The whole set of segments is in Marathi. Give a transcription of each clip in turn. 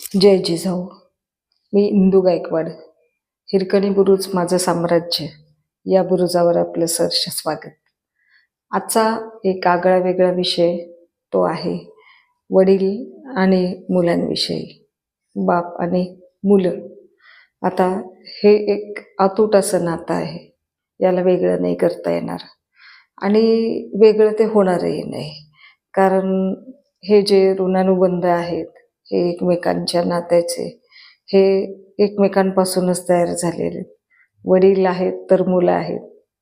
जय जिजाऊ. मी इंदू गायकवाड हिरकणी बुरुज माझं साम्राज्य या बुरुजावर आपलं सहर्ष स्वागत. आजचा एक आगळा वेगळा विषय तो आहे वडील आणि मुलांविषयी. बाप आणि मुलं. आता हे एक अतूट असं नातं आहे. याला वेगळं नाही करता येणार. आणि वेगळं ते होणारही नाही. कारण हे जे ऋणानुबंध आहेत हे एकमेकांच्या नात्याचे हे एकमेकांपासूनच तयार झालेले वडील आहेत तर मुलं आहेत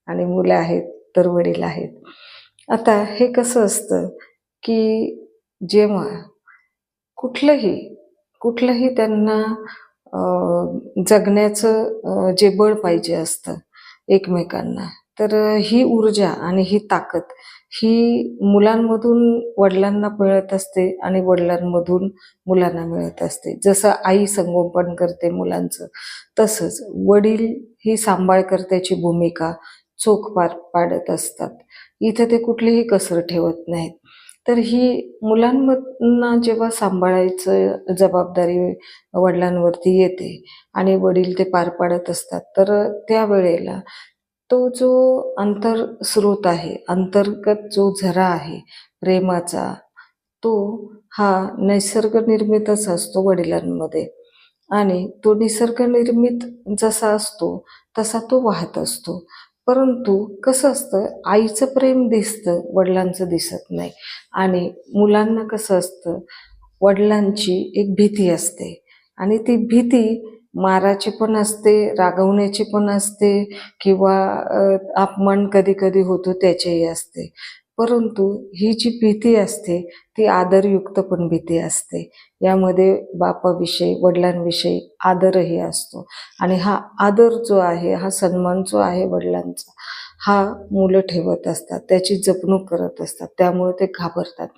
आणि मुलं आहेत तर वडील आहेत. आता हे कसं असतं की जेव्हा कुठलंही कुठलंही त्यांना जगण्याचं जे बळ पाहिजे असतं एकमेकांना तर ही ऊर्जा आणि ही ताकद ही मुलांमधून वडिलांना मिळत असते आणि वडिलांमधून मुलांना मिळत असते. जसं आई संगोपन करते मुलांचं तसंच वडील ही सांभाळकर्त्याची भूमिका चोख पार पाडत असतात. इथं ते कुठलीही कसर ठेवत नाहीत. तर ही मुलांना जेव्हा सांभाळायचं जबाबदारी वडिलांवरती येते आणि वडील ते पार पाडत असतात तर त्यावेळेला तो जो अंतर स्रोत आहे अंतर्गत जो झरा आहे प्रेमाचा तो हा निसर्गनिर्मितच असतो वडिलांमध्ये. आणि तो निसर्गनिर्मित जसा असतो तसा तो वाहत असतो. परंतु कसं असतं आईचं प्रेम दिसतं वडिलांचं दिसत नाही. आणि मुलांना कसं असतं वडिलांची एक भीती असते. आणि ती भीती माराची पण असते रागवण्याची पण असते किंवा अपमान कधी कधी होतो त्याचीही असते. परंतु ही जी भीती असते ती आदरयुक्त पण भीती असते. यामध्ये बापाविषयी वडिलांविषयी आदरही असतो. आणि हा आदर जो आहे हा सन्मान जो आहे वडिलांचा हा मुलं ठेवत असतात. त्याची जपणूक करत असतात. त्यामुळे ते घाबरतात.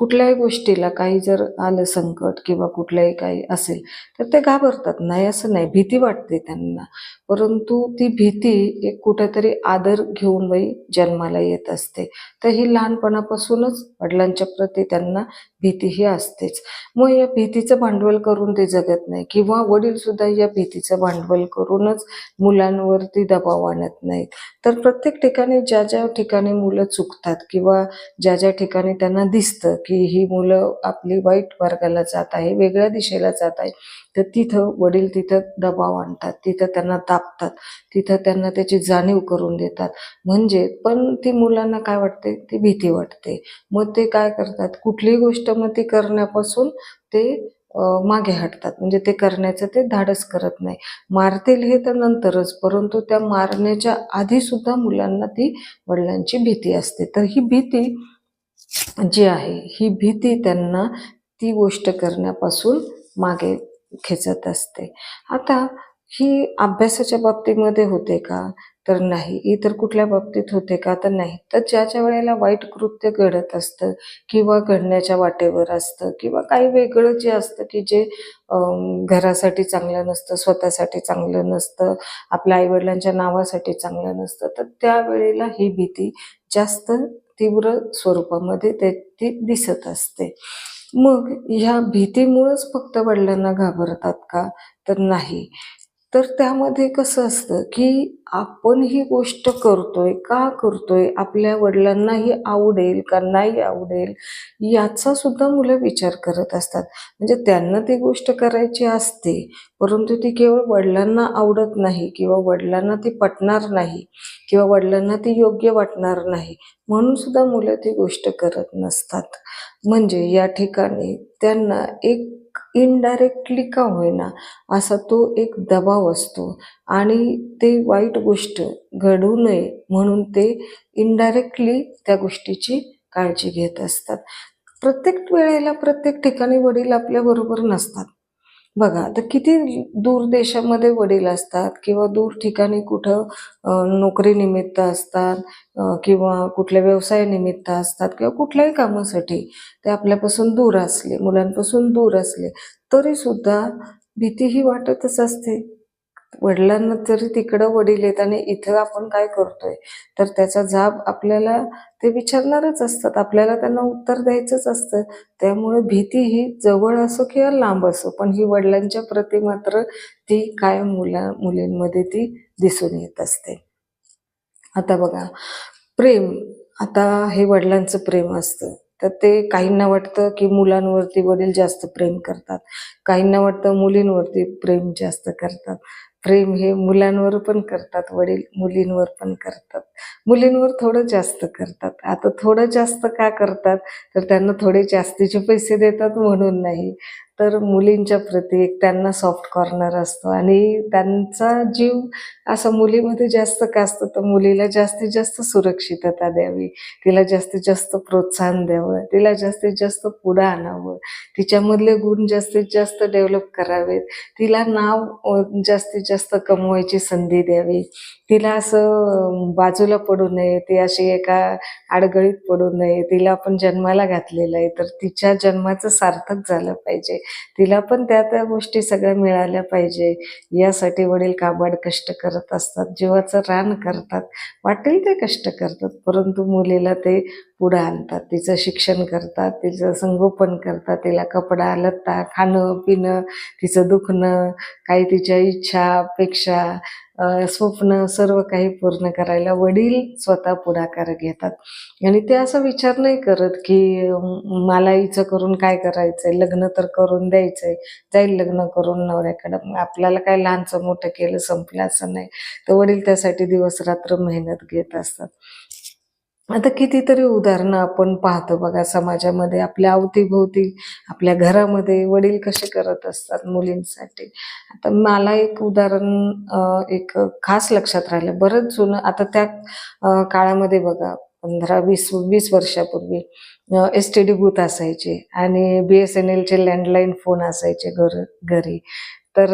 कुठल्याही गोष्टीला काही जर आलं संकट किंवा कुठलंही काही असेल तर ते घाबरतात. नाही असं नाही. भीती वाटते त्यांना. परंतु ती भीती एक कुठेतरी आदर घेऊन बाई जन्माला येत असते. तर ही लहानपणापासूनच वडिलांच्या प्रती त्यांना भीती ही असतेच. मग या भीतीचं भांडवल करून ते जगत नाही किंवा वडीलसुद्धा या भीतीचं भांडवल करूनच मुलांवरती दबाव आणत नाहीत. तर प्रत्येक ठिकाणी ज्या ज्या ठिकाणी मुलं चुकतात किंवा ज्या ज्या ठिकाणी त्यांना दिसतं की ही मुलं आपली वाईट मार्गाला जात आहे वेगळ्या दिशेला जात आहे. तर तिथं वडील तिथं दबाव आणतात तिथं त्यांना दाबतात तिथं त्यांना त्याची जाणीव करून देतात. म्हणजे पण ती मुलांना काय वाटते? ती भीती वाटते. मग ते काय करतात? कुठलीही गोष्ट मग ती करण्यापासून ते मागे हटतात. म्हणजे ते करण्याचं ते धाडस करत नाही. मारतील हे तर नंतरच परंतु त्या मारण्याच्या आधी सुद्धा मुलांना ती वडिलांची भीती असते. तर ही भीती जी आहे ही भीती त्यांना ती गोष्ट करण्यापासून मागे खेचत असते. आता ही अभ्यासाच्या बाबतीमध्ये होते का? तर नाही. इतर कुठल्या बाबतीत होते का? तर नाही. तर ज्या ज्या वेळेला वाईट कृत्य घडत असतं किंवा घडण्याच्या वाटेवर असतं किंवा काही वेगळं जे असतं की जे घरासाठी चांगलं नसतं स्वतःसाठी चांगलं नसतं आपल्या आईवडिलांच्या नावासाठी चांगलं नसतं तर त्यावेळेला ही भीती जास्त तीव्र स्वरूपामध्ये ते ती दिसत असते. मग ह्या भीतीमुळंच फक्त वडिलांना घाबरतात का? तर नाही. तर त्यामध्ये कसं असतं की आपण ही गोष्ट करतोय का करतोय आपल्या वडिलांना ही आवडेल का नाही आवडेल याचा सुद्धा मुलं विचार करत असतात. म्हणजे त्यांना ती गोष्ट करायची असते परंतु ती केवळ वडिलांना आवडत नाही किंवा वडिलांना ती पटणार नाही किंवा वडिलांना ती योग्य वाटणार नाही म्हणून सुद्धा मुलं ती गोष्ट करत नसतात. म्हणजे या ठिकाणी त्यांना एक इनडायरेक्टली का होईना असा तो एक दबाव असतो. आणि ते वाईट गोष्ट घडू नये म्हणून ते इनडायरेक्टली त्या गोष्टीची काळजी घेत असतात. प्रत्येक वेळेला प्रत्येक ठिकाणी वडील आपल्याबरोबर नसतात. बघा आता किती दूर देशामध्ये वडील असतात किंवा दूर ठिकाणी कुठं नोकरीनिमित्त असतात किंवा कुठल्या व्यवसायानिमित्त असतात किंवा कुठल्याही कामासाठी ते आपल्यापासून दूर असले मुलांपासून दूर असले तरीसुद्धा भीती ही वाटतच असते. वडिलांना तरी तिकडं वडील आहेत आणि इथं आपण काय करतोय? तर त्याचा जाब आपल्याला ते विचारणारच असतात. आपल्याला त्यांना उत्तर द्यायचंच असतं. त्यामुळे भीती ही जवळ असो किंवा लांब असो पण ही वडिलांच्या प्रती मात्र ती काय मुला मुलींमध्ये ती दिसून येत असते. आता बघा प्रेम. आता हे वडिलांचं प्रेम असतं. तर ते काहींना वाटतं की मुलांवरती वडील जास्त प्रेम करतात. काहींना वाटतं मुलींवरती प्रेम जास्त करतात. प्रेम हे मुलांवर पण करतात वडील मुलींवर पण करतात. मुलींवर थोडं जास्त करतात. आता थोडं जास्त का करतात? तर त्यांना थोडे जास्तीचे पैसे देतात म्हणून नाही. तर मुलींच्या प्रती एक त्यांना सॉफ्ट कॉर्नर असतो आणि त्यांचा जीव असा मुलीमध्ये जास्त का असतो तर मुलीला जास्तीत जास्त सुरक्षितता द्यावी. तिला जास्तीत जास्त प्रोत्साहन द्यावं. तिला जास्तीत जास्त पुढं आणावं. तिच्यामधले गुण जास्तीत जास्त डेव्हलप करावेत. तिला नाव जास्तीत जास्त कमवायची संधी द्यावी. तिला असं बाजूला पडू नये ती अशी एका आडगळीत पडू नये तिला आपण जन्माला घातलेलं आहे तर तिच्या जन्माचं सार्थक झालं पाहिजे. तिला पण त्या त्या गोष्टी सगळ्या मिळाल्या पाहिजे. यासाठी वडील काबाड कष्ट करत असतात जीवाचं रान करतात. वाटेल ते कष्ट करतात परंतु मुलीला ते पुढं आणतात. तिचं शिक्षण करतात तिचं संगोपन करतात तिला कपडा लत्ता खाणं पिणं तिचं दुखणं काही तिच्या इच्छा अपेक्षा स्वप्न सर्व काही पूर्ण करायला वडील स्वतः पुढाकार घेतात. आणि ते असा विचार नाही करत की मला हिचं करून काय करायचंय? लग्न तर करून द्यायचंय. जाईल लग्न करून नवऱ्याकडं. आपल्याला काय लहानचं मोठं केलं संपलं असं नाही. तर वडील त्यासाठी दिवस रात्र मेहनत घेत असतात. आता कितीतरी उदाहरणं आपण पाहतो बघा समाजामध्ये आपल्या अवतीभोवती आपल्या घरामध्ये वडील कसे करत असतात मुलींसाठी. आता मला एक उदाहरण एक खास लक्षात राहिलं. बरंच जुनं आता त्या काळामध्ये बघा पंधरा वीस वीस वर्षापूर्वी एस टी डी बूथ असायचे आणि बी एस एन एलचे लँडलाईन फोन असायचे घर घरी. तर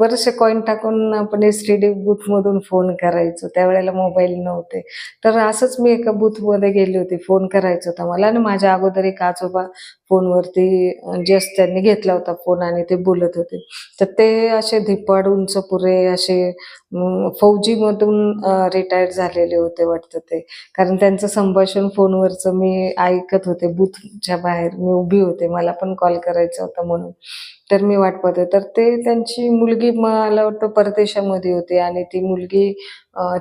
बरेचसे कॉईन टाकून आपण एस टी डी बूथमधून फोन करायचो. त्यावेळेला मोबाईल नव्हते. तर असंच मी एका बूथमध्ये गेली होती. फोन करायचा होता मला. आणि माझ्या अगोदर एक आजोबा फोनवरती जस्ट त्यांनी घेतला होता फोन आणि ते बोलत होते. तर ते असे धिप्पाड उंच पुरे असे फौजीमधून रिटायर्ड झालेले होते वाटतं ते. कारण त्यांचं संभाषण फोनवरचं मी ऐकत होते. बूथच्या बाहेर मी उभी होते. मला पण कॉल करायचा होता म्हणून. तर मी वाट पाहते. तर ते त्यांची मुलगी मला वाटतं परदेशामध्ये होती आणि ती मुलगी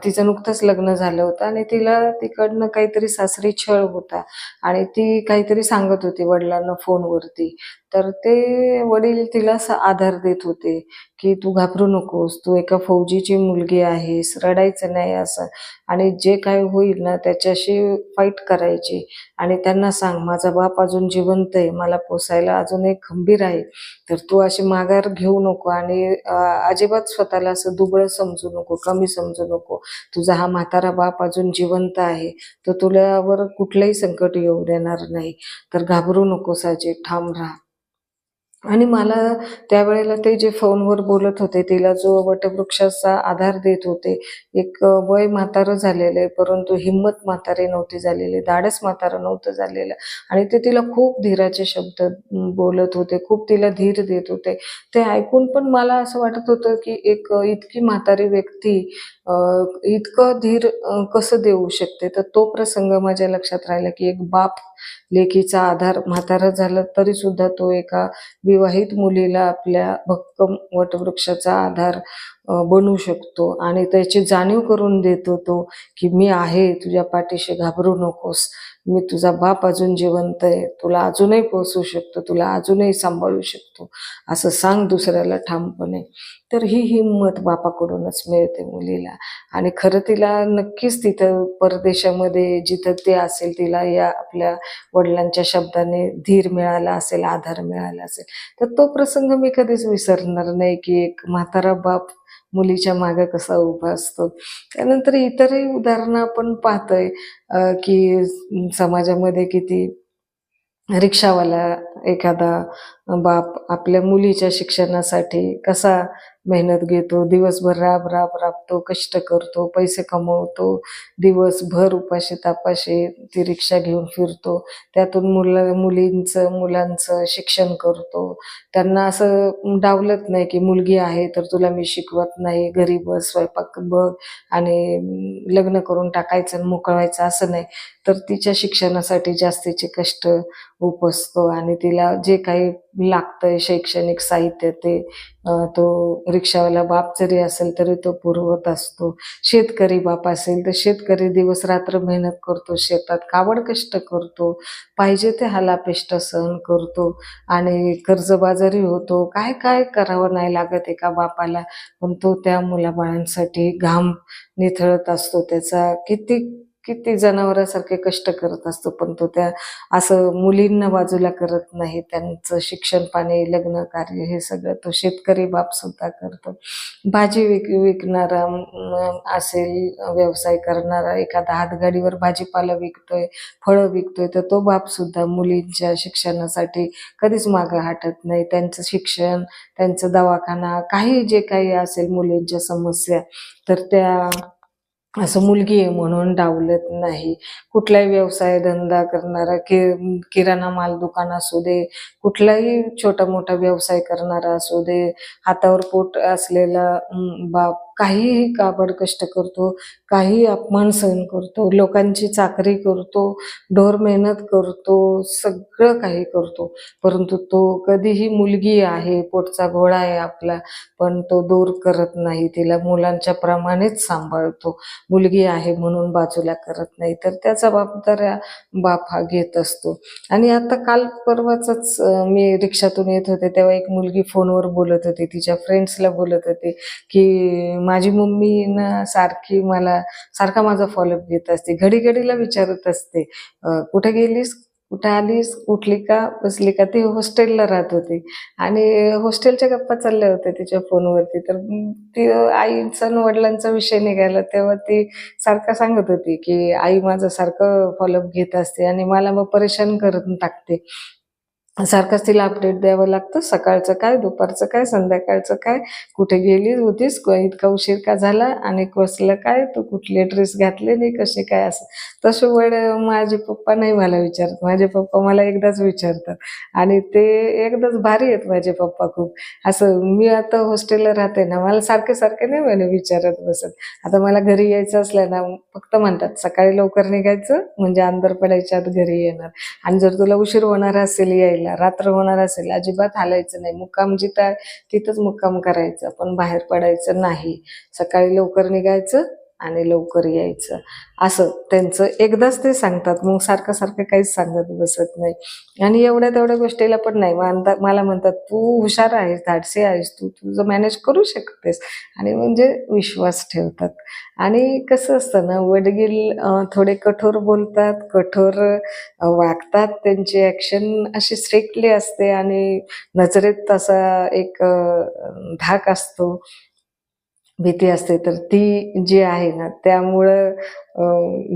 तिचं नुकतंच लग्न झालं होतं आणि तिला तिकडनं काहीतरी सासरी छळ होता. आणि ती काहीतरी सांगत होती वडिलांना फोनवरती. तर ते वडील तिला असा आधार देत होते की तू घाबरू नकोस तू एका फौजीची मुलगी आहेस रडायचं नाही असं. आणि जे काय होईल ना त्याच्याशी फाईट करायची. आणि त्यांना सांग माझा बाप अजून जिवंत आहे मला पोसायला अजून एक खंबीर आहे. तर तू अशी माघार घेऊ नको आणि अजिबात स्वतःला असं दुबळं समजू नको कमी समजू नको. तुझा हा म्हातारा बाप अजून जिवंत आहे तर तुझ्यावर कुठलंही संकट येऊ देणार नाही. तर घाबरू नको साजे ठाम राहा. आणि मला त्यावेळेला ते जे फोनवर बोलत होते तिला जो वटवृक्षाचा आधार देत होते एक वय म्हातारं झालेलं आहे परंतु हिंमत म्हातारे नव्हती झालेली धाडस म्हातारं नव्हतं झालेलं. आणि ते तिला खूप धीराचे शब्द बोलत होते खूप तिला धीर देत होते. ते ऐकून पण मला असं वाटत होतं की एक इतकी म्हातारी व्यक्ती इतकं धीर कसं देऊ शकते? तर तो प्रसंग माझ्या लक्षात राहिला की एक बाप लेकीचा आधार म्हातारा झाला तरी सुद्धा तो एका विवाहित मुलीला आपल्या भक्कम वटवृक्षाचा आधार बनू शकतो आणि त्याची जाणीव करून देतो तो की मी आहे तुझ्या पाठीशी घाबरू नकोस. मी तुझा बाप अजून जिवंत आहे. तुला अजूनही पोसू शकतो. तुला अजूनही सांभाळू शकतो. असं सांग दुसऱ्याला ठामपणे. तर ही हिंमत बापाकडूनच मिळते मुलीला. आणि खरं तिला नक्कीच तिथं परदेशामध्ये जिथं ते असेल तिला या आपल्या वडिलांच्या शब्दाने धीर मिळाला असेल आधार मिळाला असेल तर तो प्रसंग मी कधीच विसरणार नाही की एक म्हातारा बाप मुलीच्या मागे कसा उभा असतो. त्यानंतर इतरही उदाहरणं आपण पाहतोय की समाजामध्ये किती रिक्षावाला एखादा बाप आपल्या मुलीच्या शिक्षणासाठी कसा मेहनत घेतो दिवसभर राब राब राबतो कष्ट करतो पैसे कमवतो दिवसभर उपाशी तापाशी ती रिक्षा घेऊन फिरतो. त्यातून मुलं मुलींचं मुलांचं शिक्षण करतो. त्यांना असं डावलत नाही की मुलगी आहे तर तुला मी शिकवत नाही घरी बस स्वयंपाक बघ आणि लग्न करून टाकायचं आणि मोकळवायचं असं नाही. तर तिच्या शिक्षणासाठी जास्तीचे कष्ट उपसतो आणि तिला जे काही लागतंय शैक्षणिक साहित्य ते तो रिक्षावाला बाप जरी असेल तरी तो पुरवत असतो. शेतकरी बाप असेल तर शेतकरी दिवस रात्र मेहनत करतो शेतात कावड कष्ट करतो पाहिजे ते हलापेष्ट सहन करतो आणि कर्जबाजारी होतो. काय काय करावं नाही लागत एका बापाला पण तो त्या मुलाबाळांसाठी घाम निथळत असतो. त्याचा किती किती जनावरासारखे कष्ट करत असतो पण तो त्या असं मुलींना बाजूला करत नाही. त्यांचं शिक्षण पाणी लग्न कार्य हे सगळं तो शेतकरी बाप सुद्धा करतो. भाजी विक विकणारा असेल व्यवसाय करणारा एखादा हातगाडीवर भाजीपाला विकतोय फळं विकतोय तर तो बाप सुद्धा मुलींच्या शिक्षणासाठी कधीच मागं हटत नाही. त्यांचं शिक्षण त्यांचं दवाखाना काही जे काही असेल मुलींच्या समस्या तर त्या असं मुलगी आहे म्हणून डावलत नाही. कुठलाही व्यवसाय धंदा करणारा कि किराणा माल दुकान असू दे कुठलाही छोटा मोठा व्यवसाय करणारा असू दे हातावर पोट असलेला बाप काहीही काबड कष्ट करतो काही अपमान सहन करतो लोकांची चाकरी करतो ढोर मेहनत करतो सगळं काही करतो. परंतु तो कधीही मुलगी आहे पोटचा घोडा आहे आपला पण तो दूर करत नाही. तिला मुलांच्या प्रमाणेच सांभाळतो. मुलगी आहे म्हणून बाजूला करत नाही. तर त्या जबाबदाऱ्या बाप हा घेत असतो. आणि आता काल परवाचाच मी रिक्षातून येत होते. तेव्हा एक मुलगी फोनवर बोलत होती. तिच्या फ्रेंड्सला बोलत होती की माझी मम्मी ना सारखी मला सारखा माझा फॉलोअप घेत असते. घडी घडीला विचारत असते कुठे गेलीस? कुठं आलीस? उठली का? बसली का? ती हॉस्टेलला राहत होती. आणि हॉस्टेलच्या गप्पा चालल्या होत्या तिच्या फोनवरती. तर ती आईचा आणि वडिलांचा विषय निघाला. तेव्हा ती सारखं सांगत होती की आई माझं सारखं फॉलोअप घेत असते आणि मला मग परेशान करून टाकते. सारखंच तिला अपडेट द्यावं लागतं. सकाळचं काय दुपारचं काय संध्याकाळचं काय? कुठे गेली होतीस? इतका उशीर का झाला? आणि कसलं काय? तू कुठले ड्रेस घातले नाही? कसे काय असं? तसं वड माझे पप्पा नाही मला विचारत. माझे पप्पा मला एकदाच विचारतात. आणि ते एकदाच भारी आहेत माझे पप्पा खूप. असं मी आता हॉस्टेलला राहते ना मला सारखे सारखे नाही म्हणे विचारत बसत. आता मला घरी यायचं असलं ना फक्त म्हणतात सकाळी लवकर निघायचं म्हणजे अंधार पडायच्या आत घरी येणार. आणि जर तुला उशीर होणार असेल यायला रात्र होणार असेल अजिबात हालायचं नाही. मुक्काम जिथं आहे तिथंच मुक्काम करायचं. पण बाहेर पडायचं नाही. सकाळी लवकर निघायचं आणि लवकर यायचं. असं त्यांचं एकदाच ते सांगतात. मग सारखं सारखं काहीच सांगत बसत नाही. आणि एवढ्या तेवढ्या गोष्टीला पण नाही. मानता मला म्हणतात तू हुशार आहेस धाडसी आहेस. तू तुझं मॅनेज करू शकतेस. आणि म्हणजे विश्वास ठेवतात. आणि कसं असतं ना वडगील थोडे कठोर बोलतात कठोर वागतात. त्यांची ॲक्शन अशी स्ट्रिक्टली असते आणि नजरेत तसा एक धाक असतो. भीती असते तर ती जी आहे ना त्यामुळं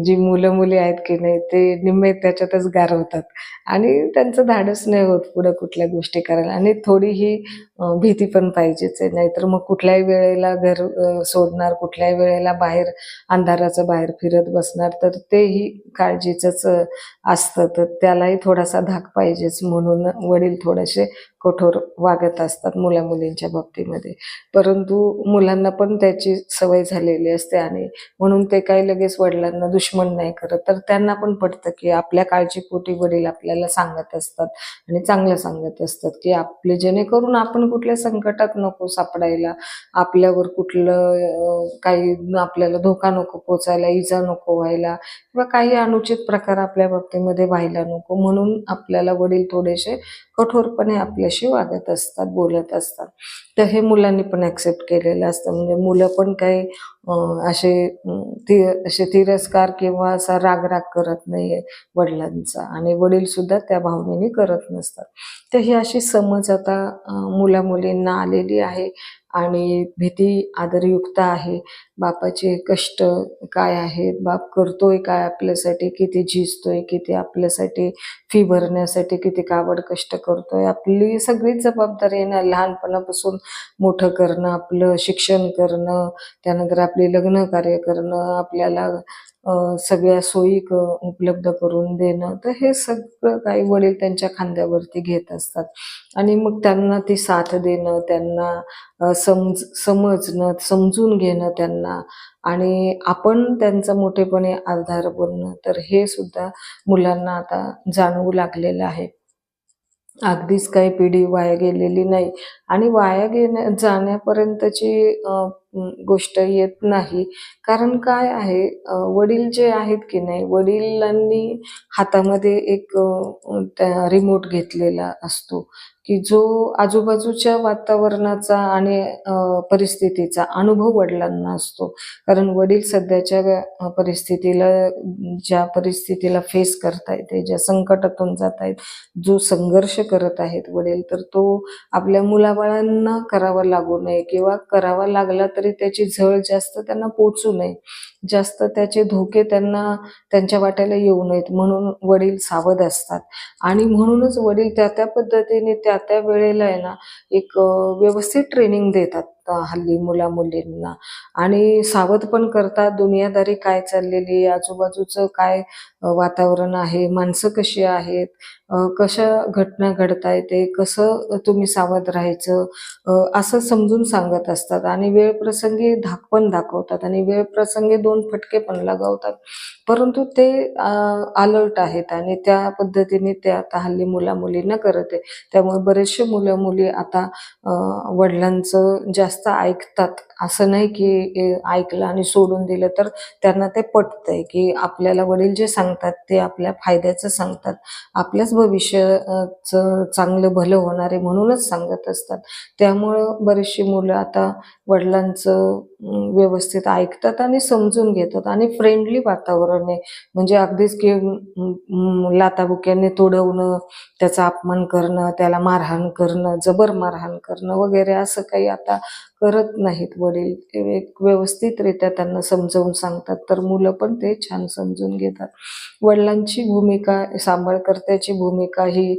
जी मुलं मुली आहेत की नाही ते निम्मे त्याच्यातच गारवतात. आणि त्यांचं धाडस नाही होत पुढं कुठल्या गोष्टी करायला. आणि थोडीही भीती पण पाहिजेच आहे. नाहीतर मग कुठल्याही वेळेला घर सोडणार कुठल्याही वेळेला बाहेर अंधाराचं बाहेर फिरत बसणार तर तेही काळजीचंच असतं. तर त्यालाही थोडासा धाक पाहिजेच. म्हणून वडील थोडेसे कठोर वागत असतात मुला मुलींच्या बाबतीमध्ये. परंतु मुलांना पण त्याची सवय झालेली असते आणि म्हणून ते काही लगेच वडिलांना दुश्मन नाही करत तर त्यांना पण पडतं की आपल्या काळजीपोटी वडील आपल्याला सांगत असतात आणि चांगलं सांगत असतात की आपले जेणेकरून आपण कुठल्या संकटात नको सापडायला आपल्यावर कुठलं काही आपल्याला धोका नको पोचायला इजा नको व्हायला किंवा काही अनुचित प्रकार आपल्या बाबतीमध्ये व्हायला नको म्हणून आपल्याला वडील थोडेसे कठोरपणे आपल्याशी वागत असतात बोलत असतात. तर हे मुलांनी पण ऍक्सेप्ट केलेलं असतं. म्हणजे मुलं पण काही असे ती असे तिरस्कार किंवा असा राग राग करत नाहीये वडिलांचा. आणि वडील सुद्धा त्या भावनेने करत नसतात. तर ही अशी समज आता मुला मुलींना आलेली आहे. आणि भीती आदरयुक्त आहे. बापाचे कष्ट काय आहेत? बाप करतोय काय आपल्यासाठी? किती झिजतोय? किती आपल्यासाठी फी भरण्यासाठी किती कावड कष्ट करतोय? आपली सगळीच जबाबदारी आहे ना लहानपणापासून मोठं करणं आपलं शिक्षण करणं त्यानंतर आपले लग्न कार्य करणं आपल्याला सगळ्या सोयी क- उपलब्ध करून देणं. तर हे सगळं काही वडील त्यांच्या खांद्यावरती घेत असतात. आणि मग त्यांना ती साथ देणं त्यांना समज समजणं समजून घेणं त्यांना. आणि आपण त्यांचा मोठेपणे आधार बनणं. तर हे सुद्धा मुलांना आता जाणवू लागलेलं आहे. अगदीच काही पिढी वाया गेलेली नाही. आणि वाया गेण्या जाण्यापर्यंतची गोष्ट येत नाही. कारण काय आहे वडील जे आहेत की नाही वडिलांनी हातामध्ये एक त्या रिमोट घेतलेला असतो की जो आजूबाजूच्या वातावरणाचा आणि परिस्थितीचा अनुभव वडिलांना असतो. कारण वडील सध्याच्या परिस्थितीला ज्या परिस्थितीला फेस करतायत ज्या संकटातून जात आहेत जो संघर्ष करत आहेत वडील तर तो आपल्या मुलाबाळांना करावा लागू नये किंवा करावा लागला तर तरी त्याची झळ जास्त त्यांना पोचू नये. जास्त त्याचे धोके त्यांना त्यांच्या वाट्याला येऊ नयेत. म्हणून वडील सावध असतात. आणि म्हणूनच वडील त्या त्या पद्धतीने त्या त्या वेळेला आहे ना एक व्यवस्थित ट्रेनिंग देतात. हल्ली मुला मुलींना आणि सावध पण करतात दुनियादारी काय चाललेली आहे, आजूबाजूचं काय वातावरण आहे? माणसं कशी आहेत? कशा घटना घडता येते कसं तुम्ही सावध राहायचं? असं समजून सांगत असतात आणि वेळ प्रसंगी धाक पण दाखवतात आणि वेळ प्रसंगी दोन फटके पण लगावतात. परंतु ते अलर्ट आहेत आणि त्या पद्धतीने ते आता हल्ली मुला मुलींना करत आहे. त्यामुळे बरेचसे मुलं मुली आता वडिलांचं जास्त जास्त ऐकतात. असं नाही की ऐकलं आणि सोडून दिलं तर त्यांना ते पटतंय की आपल्याला वडील जे सांगतात ते आपल्या फायद्याचं सांगतात. आपल्याच भविष्याचं चांगलं भलं होणार आहे म्हणूनच सांगत असतात. त्यामुळं बरीचशी मुलं आता वडिलांचं व्यवस्थित ऐकतात आणि समजून घेतात आणि फ्रेंडली वातावरण. आहे म्हणजे अगदीच की लाताबुक्याने तोडवणं त्याचा अपमान करणं त्याला मारहाण करणं जबर मारहाण करणं वगैरे असं काही आता करत नाहीत वडील. एक व्यवस्थितरित्या त्यांना समजावून सांगतात. तर मुलं पण ते छान समजून घेतात. वडिलांची भूमिका सांभाळकर्त्याची भूमिका ही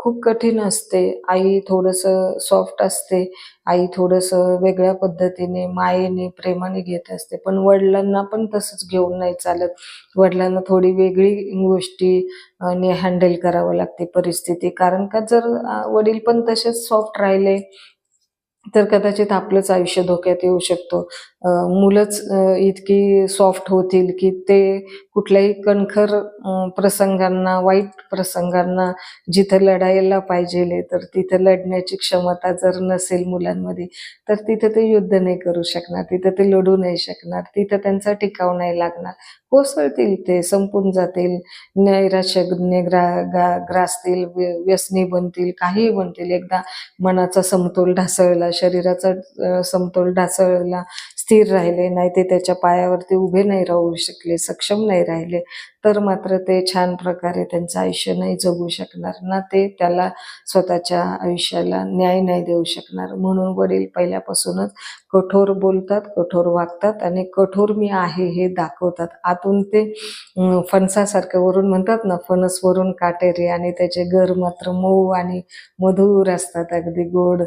खूप कठीण असते. आई थोडंसं सॉफ्ट असते. आई थोडंसं वेगळ्या पद्धतीने मायेने प्रेमाने घेत असते. पण वडिलांना पण तसंच घेऊन नाही चालत. वडिलांना थोडी वेगळी गोष्टी आणि हँडल करावं लागते परिस्थिती. कारण का जर वडील पण तसेच सॉफ्ट राहिले तर कदाचित आपलंच आयुष्य धोक्यात येऊ शकतो. मुलंच इतकी सॉफ्ट होतील की ते कुठल्याही कणखर प्रसंगांना वाईट प्रसंगांना जिथं लढायला पाहिजे तर तिथं लढण्याची क्षमता जर नसेल मुलांमध्ये तर तिथं ते युद्ध नाही करू शकणार तिथं ते लढू नाही शकणार तिथं त्यांचा टिकाव नाही लागणार. कोसळतील ते संपून जातील नैराश्यने ग्रा गा ग्रासतील व्य- व्यसनी बनतील काहीही बनतील. एकदा मनाचा समतोल ढासळला शरीराचा समतोल ढासळला स्थिर राहिले नाही ते त्याच्या पायावरती उभे नाही राहू शकले सक्षम नाही राहिले तर मात्र ते छान प्रकारे त्यांचं आयुष्य नाही जगू शकणार ना ते त्याला स्वतःच्या आयुष्याला न्याय नाही देऊ शकणार. म्हणून वडील पहिल्यापासूनच कठोर बोलतात कठोर वागतात आणि कठोर मी आहे हे दाखवतात. आतून ते फणसासारखं वरून म्हणतात ना फणस वरून काटेरी आणि त्याचे गर मात्र मऊ आणि मधुर असतात अगदी गोड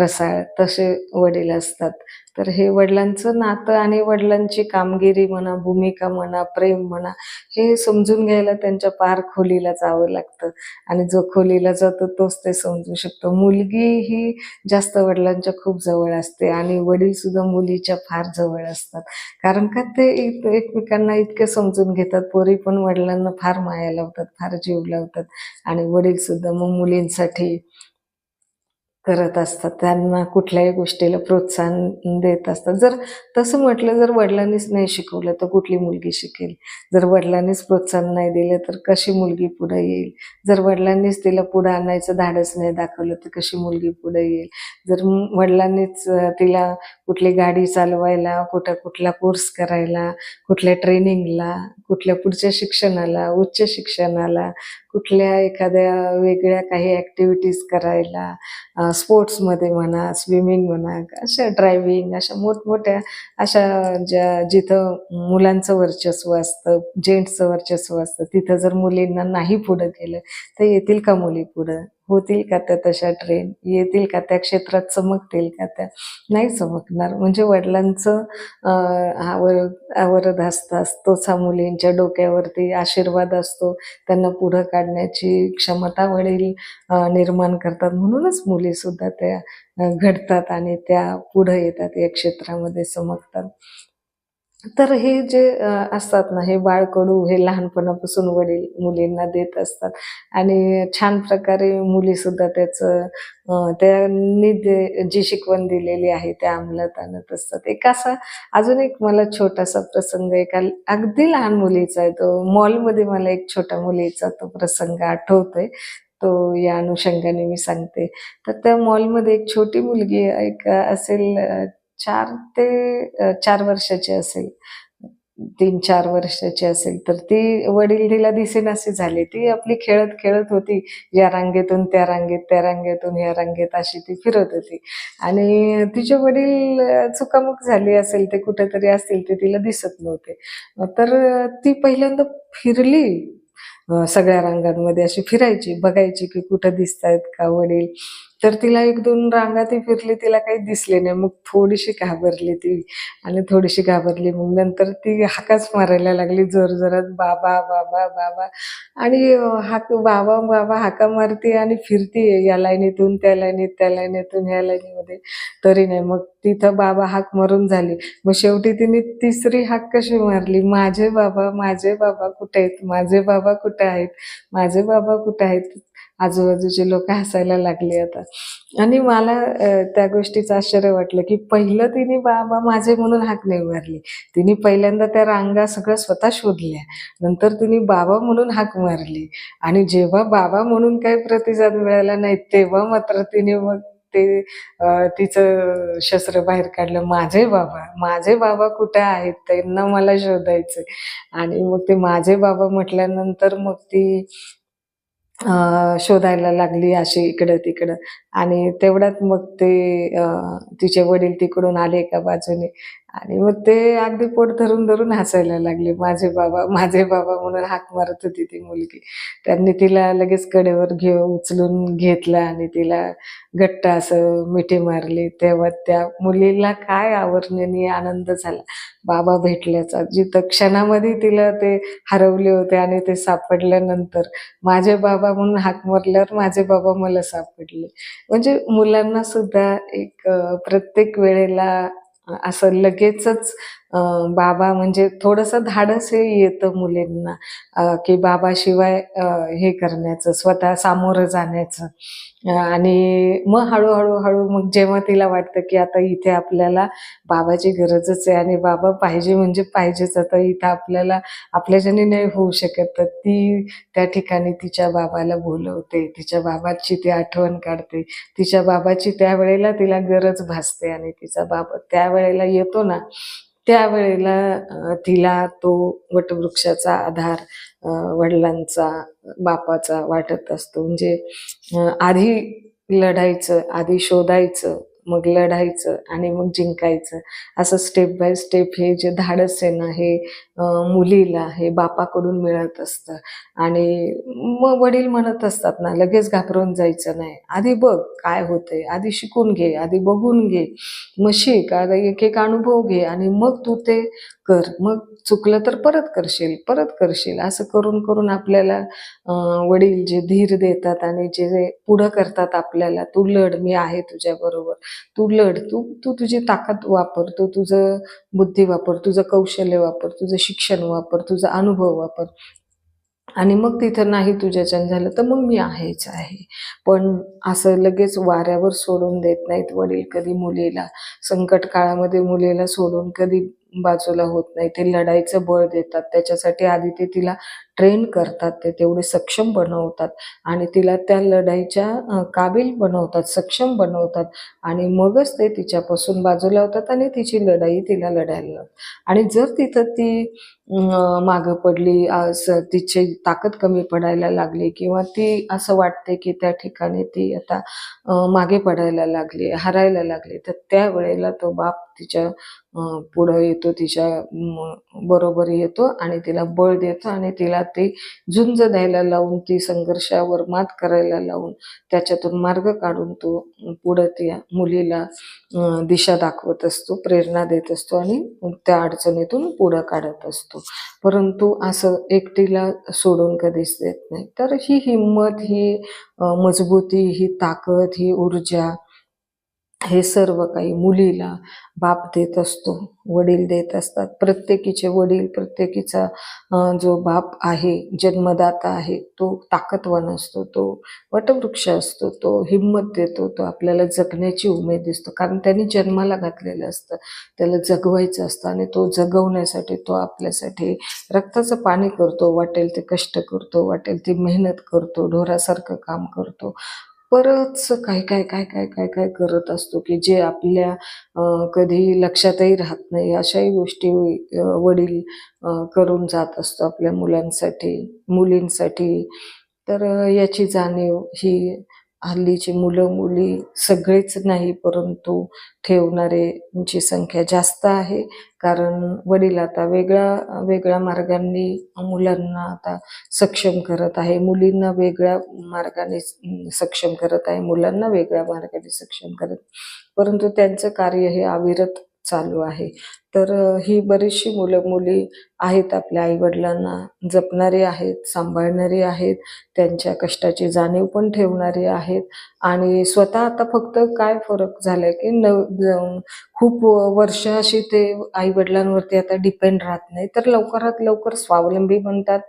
रसाळ तसे वडील असतात. तर हे वडिलांचं नातं आणि वडिलांची कामगिरी म्हणा भूमिका म्हणा प्रेम म्हणा हे समजून घ्यायला त्यांच्या पार खोलीला जावं लागतं. आणि जो खोलीला जातो तोच ते समजू शकतो. मुलगी ही जास्त वडिलांच्या खूप जवळ असते आणि वडील सुद्धा मुलीच्या फार जवळ असतात. कारण का ते एक- एकमेकांना इतके समजून घेतात. पोरी पण वडिलांना फार माया लावतात फार जीव लावतात. आणि वडील सुद्धा मग मुलींसाठी करत असतात. त्यांना कुठल्याही गोष्टीला प्रोत्साहन देत असतात. जर तसं म्हटलं जर वडिलांनीच नाही शिकवलं तर कुठली मुलगी शिकेल? जर वडिलांनीच प्रोत्साहन नाही दिलं तर कशी मुलगी पुढे येईल? जर वडिलांनीच तिला पुढे आणायचं धाडस नाही दाखवलं तर कशी मुलगी पुढे येईल? जर वडिलांनीच तिला कुठली गाडी चालवायला कुठं कुठला कोर्स करायला कुठल्या ट्रेनिंगला कुठल्या पुढच्या शिक्षणाला उच्च शिक्षणाला कुठल्या एखाद्या वेगळ्या काही ॲक्टिव्हिटीज करायला स्पोर्ट्समध्ये म्हणा स्विमिंग म्हणा अशा ड्रायव्हिंग अशा मोठमोठ्या अशा ज्या जिथं मुलांचं वर्चस्व असतं जेंट्सचं वर्चस्व असतं तिथं जर मुलींना नाही पुढं केलं तर येतील का मुली पुढं? होतील का त्या तशा ट्रेन येतील का त्या क्षेत्रात चमकतील का त्या? नाही चमकणार. म्हणजे वडिलांचं आवर हा वर वरद असतोच हा मुलींच्या डोक्यावरती आशीर्वाद असतो. त्यांना पुढं काढण्याची क्षमता वडील निर्माण करतात. म्हणूनच मुली सुद्धा त्या घडतात आणि त्या पुढं येतात या क्षेत्रामध्ये चमकतात. तर हे जे असतात ना हे बाळकडू हे लहानपणापासून वडील मुलींना देत असतात. आणि छान प्रकारे मुली सुद्धा त्याचं त्यांनी जी शिकवण दिलेली आहे त्या अंमलात आणत असतात. एक असा अजून एक मला छोटासा प्रसंग एका अगदी लहान मुलीचा आहे तो मॉलमध्ये मला एक छोट्या मुलीचा तो प्रसंग आठवतोय. तो या अनुषंगाने मी सांगते. तर त्या मॉलमध्ये एक छोटी मुलगी एक असेल चार ते चार वर्षाची असेल. तीन चार वर्षाची असेल तर ती वडील तिला दिसेनाशी झाली. ती आपली खेळत खेळत होती. या रांगेतून त्या रांगेत त्या रांगेतून या रांगेत अशी ती फिरत होती. आणि तिचे वडील चुकामुक झाली असेल ते कुठेतरी असतील ते तिला दिसत नव्हते. तर ती पहिल्यांदा फिरली. सगळ्या रांगांमध्ये अशी फिरायची बघायची की कुठं दिसतायत का वडील. तर तिला एक दोन रांगा ती फिरली तिला काही दिसले नाही. मग थोडीशी घाबरली ती आणि थोडीशी घाबरली. मग नंतर ती हाकाच मारायला लागली जोर जोरात बाबा बाबा बाबा. आणि हाक बाबा बाबा हाका मारते आणि फिरती या लाईनीतून त्या लाईनीत त्या लाईनीतून ह्या लाईनीमध्ये. तरी नाही. मग तिथं बाबा हाक मारून झाली. मग शेवटी तिने तिसरी हाक कशी मारली? माझे बाबा माझे बाबा कुठे आहेत? माझे बाबा कुठे आहेत? माझे बाबा कुठे आहेत? आजूबाजूचे लोक हसायला लागले आता. आणि मला त्या गोष्टीचं आश्चर्य वाटलं की पहिलं तिने बाबा माझे म्हणून हाक नाही मारली. तिने पहिल्यांदा त्या रांगा सगळ्या स्वतः शोधल्या. नंतर तिने बाबा म्हणून हाक मारली. आणि जेव्हा बाबा म्हणून काही प्रतिसाद मिळाला नाही तेव्हा मात्र तिने मग ते तिचं शस्त्र बाहेर काढलं. माझे बाबा माझे बाबा कुठे आहेत? त्यांना मला शोधायचे आणि मग ते माझे बाबा म्हटल्यानंतर मग ती शोधायला लागली अशी इकडं तिकडं. आणि तेवढ्यात मग ते तिचे वडील तिकडून आले एका बाजूने. आणि मग ते अगदी पोट धरून धरून हसायला लागले. माझे बाबा माझे बाबा म्हणून हाक मारत होती ती मुलगी. त्यांनी तिला लगेच कडेवर घेऊ उचलून घेतला आणि तिला घट्ट असं मिठी मारली. तेव्हा त्या मुलीला काय आवरण्याने आनंद झाला. बाबा भेटल्याचा. जिथं क्षणामध्ये तिला ते हरवले होते आणि ते सापडल्यानंतर माझे बाबा म्हणून हाक मारल्यावर माझे बाबा मला सापडले. म्हणजे मुलांना सुद्धा एक प्रत्येक वेळेला असं लगेचच बाबा म्हणजे थोडंसं धाडस हे येतं मुलींना की बाबाशिवाय हे करण्याचं स्वतः सामोरं जाण्याचं. आणि मग हळूहळू हळू मग जेव्हा तिला वाटतं की आता इथे आपल्याला बाबाची गरजच आहे आणि बाबा पाहिजे म्हणजे पाहिजेच आता इथं आपल्याला आपल्याच्याने नाही होऊ शकत तर ती त्या ठिकाणी तिच्या बाबाला बोलवते तिच्या बाबाची ती आठवण काढते तिच्या बाबाची त्यावेळेला तिला गरज भासते आणि तिचा बाबा त्यावेळेला येतो ना त्यावेळेला तिला तो वटवृक्षाचा आधार वडिलांचा बापाचा वाटत असतो. म्हणजे आधी लढायचं आधी शोधायचं मग लढायचं आणि मग जिंकायचं. असं स्टेप बाय स्टेप हे जे धाडस आहे ना हे मुलीला हे बापाकडून मिळत असतं. आणि मग वडील म्हणत असतात ना लगेच घाबरून जायचं नाही. आधी बघ काय होतंय. आधी शिकून घे. आधी बघून घे. मग शिक एक एक अनुभव घे. आणि मग तू ते कर. मग चुकलं तर परत करशील परत करशील. असं करून करून आपल्याला वडील जे धीर देतात आणि जे पुढं करतात आपल्याला तू लढ मी आहे तुझ्याबरोबर तू लढ. तू तू तुझी ताकद वापर. तू तुझं बुद्धी वापर. तुझं कौशल्य वापर. तुझं शिक्षण वापर तुझा अनुभव वापर. आणि मग तिथं नाही तुझ्याच्यान झालं तर मग मी आहेच आहे. पण असं लगेच वाऱ्यावर सोडून देत नाहीत वडील कधी मुलीला. संकट काळामध्ये मुलीला सोडून कधी बाजूला होत नाही. ते लढाईचं बळ देतात. त्याच्यासाठी आधी ते तिला ट्रेन करतात ते तेवढे सक्षम बनवतात आणि तिला त्या लढाईच्या काबिल बनवतात सक्षम बनवतात आणि मगच ते तिच्यापासून बाजूला होतात आणि तिची लढाई तिला लढायला लावतात. आणि जर तिथं ती मागं पडली असं तिची ताकद कमी पडायला लागली किंवा ती असं वाटते की त्या ठिकाणी ती आता मागे पडायला लागली हरायला लागली तर त्यावेळेला तो बाप तिच्या पुढं येतो तिच्या बरोबर येतो आणि तिला बळ देतो आणि तिला ते झुंज द्यायला लावून ती संघर्षावर मात करायला लावून त्याच्यातून मार्ग काढून तो पुढं त्या मुलीला दिशा दाखवत असतो प्रेरणा देत असतो आणि त्या अडचणीतून पुढं काढत असतो. परंतु असं एकटीला सोडून कधीच देत नाही. तर ही हिंमत ही मजबूती ही ताकद ही ऊर्जा हे सर्व काही मुलीला बाप देत असतो वडील देत असतात. प्रत्येकीचे वडील प्रत्येकीचा जो बाप आहे जन्मदाता आहे तो ताकदवान असतो तो वटवृक्ष असतो तो हिंमत देतो तो आपल्याला जगण्याची उमेद दिसतो. कारण त्यांनी जन्माला घातलेलं असतं. त्याला जगवायचं असतं आणि तो जगवण्यासाठी तो आपल्यासाठी रक्ताचं पाणी करतो. वाटेल ते कष्ट करतो वाटेल ती मेहनत करतो ढोरासारखं काम करतो. बरंच काय काय काय काय काय काय करत असतो की जे आपल्या कधी लक्षातही राहत नाही अशाही गोष्टी वडील करून जात असतो आपल्या मुलांसाठी मुलींसाठी. तर याची जाणीव ही हल्लीची मुलं मुली सगळेच नाही परंतु ठेवणारेची संख्या जास्त आहे. कारण वडील आता वेगळ्या वेगळ्या मार्गांनी मुलांना आता सक्षम करत आहे. मुलींना वेगळ्या मार्गाने सक्षम करत आहे. मुलांना वेगळ्या मार्गाने सक्षम करत. परंतु त्यांचं कार्य हे अविरत चालू आहे. तर ही बरीचशी मुलं मुली आहेत आपल्या आईवडिलांना जपणारी आहेत सांभाळणारी आहेत त्यांच्या कष्टाची जाणीव पण ठेवणारी आहेत आणि स्वतः आता फक्त काय फरक झालाय की न खूप वर्ष अशी ते आईवडिलांवरती आता डिपेंड राहत नाही. तर लवकरात लवकर स्वावलंबी बनतात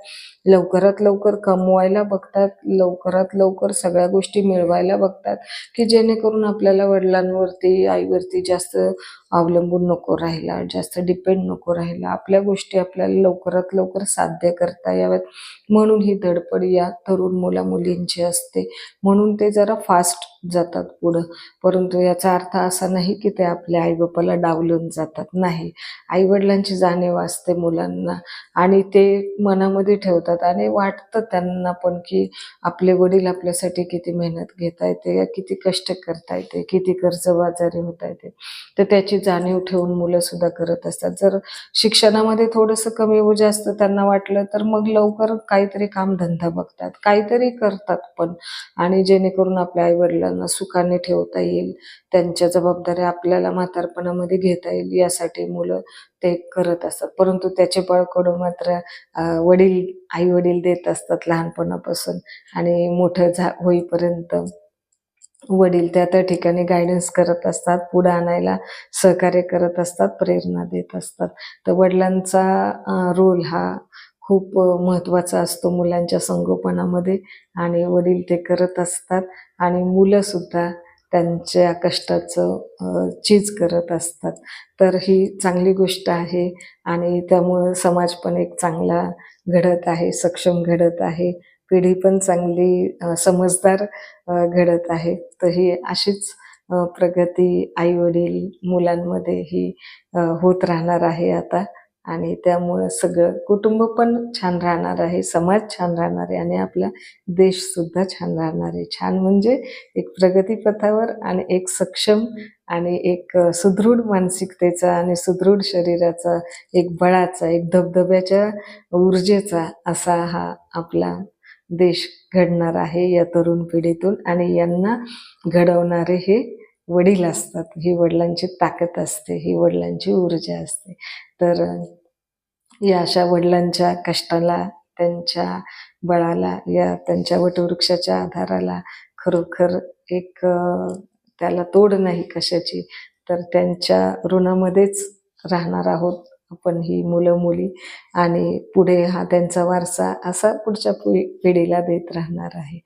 लवकरात लवकर कमवायला बघतात लवकरात लवकर सगळ्या गोष्टी मिळवायला बघतात की जेणेकरून आपल्याला वडिलांवरती आईवरती जास्त अवलंबून नको राहिला जास्त डिपेंड नको राहिला आपल्या गोष्टी आपल्याला लवकरात लवकर साध्य करता याव्यात. म्हणून ही धडपड या तरुण मुला मुलींची असते. म्हणून ते जरा फास्ट जातात पुढं. परंतु याचा अर्थ असा नाही की ते आपल्या आईबापाला डावलून जातात. नाही. आईवडिलांची जाणीव असते मुलांना आणि ते मनामध्ये ठेवतात आणि वाटतं त्यांना पण की आपले वडील आपल्यासाठी किती मेहनत घेता येते किती कष्ट करता येते किती कर्जबाजारी होता येते तर त्याची जाणीव ठेवून मुलं सुद्धा करत असतात. जर शिक्षणामध्ये थोडंसं कमी व जास्त त्यांना वाटलं तर मग लवकर काहीतरी कामधंदा बघतात. काहीतरी करतात पण आणि जेणेकरून आपल्या आईवडिलांना सुखाने ठेवता येईल. त्यांच्या जबाबदाऱ्या आपल्याला म्हातारपणामध्ये घेता येईल यासाठी मुलं ते करत असतात. परंतु त्याचे बळकडून मात्र वडील आई वडील देत असतात लहानपणापासून आणि मोठं झा होईपर्यंत वडील त्या त्या ठिकाणी गायडन्स करत असतात पुढे आणायला सहकार्य करत असतात प्रेरणा देत असतात. तर वडिलांचा रोल हा खूप महत्त्वाचा असतो मुलांच्या संगोपनामध्ये आणि वडील ते करत असतात. आणि मुलंसुद्धा त्यांच्या कष्टाचं चीज करत असतात. तर ही चांगली गोष्ट आहे आणि त्यामुळं समाज पण एक चांगला घडत आहे सक्षम घडत आहे. पिढी पण चांगली समजदार घडत आहे. तर ही अशीच प्रगती आईवडील मुलांमध्ये ही होत राहणार आहे आता. आणि त्यामुळं सगळं कुटुंब पण छान राहणार आहे समाज छान राहणार आहे आणि आपला देशसुद्धा छान राहणार आहे. छान म्हणजे एक प्रगतीपथावर आणि एक सक्षम आणि एक सुदृढ मानसिकतेचा आणि सुदृढ शरीराचा एक बळाचा एक धबधब्याच्या ऊर्जेचा असा हा आपला देश घडणार आहे या तरुण पिढीतून आणि यांना घडवणारे हे वडील असतात ही वडिलांची ताकद असते ही वडिलांची ऊर्जा असते. तर या अशा वडिलांच्या कष्टाला त्यांच्या बळाला या त्यांच्या वटवृक्षाच्या आधाराला खरोखर एक त्याला तोड नाही कशाची तर त्यांच्या ऋणामध्येच राहणार आहोत आपण ही मुलं मुली आणि पुढे हा त्यांचा वारसा असा पुढच्या पिढीला देत राहणार आहे.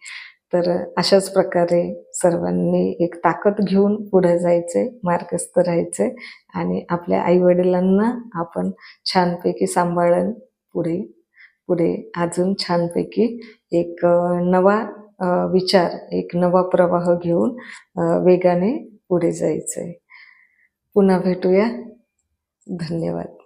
तर अशाच प्रकारे सर्वांनी एक ताकद घेऊन पुढे जायचे मार्गस्थ राहायचे आणि आपल्या आईवडिलांना आपण छानपैकी सांभाळून पुढे पुढे अजून छानपैकी एक नवा विचार एक नवा प्रवाह घेऊन वेगाने पुढे जायचं. आहे पुन्हा भेटूया. धन्यवाद.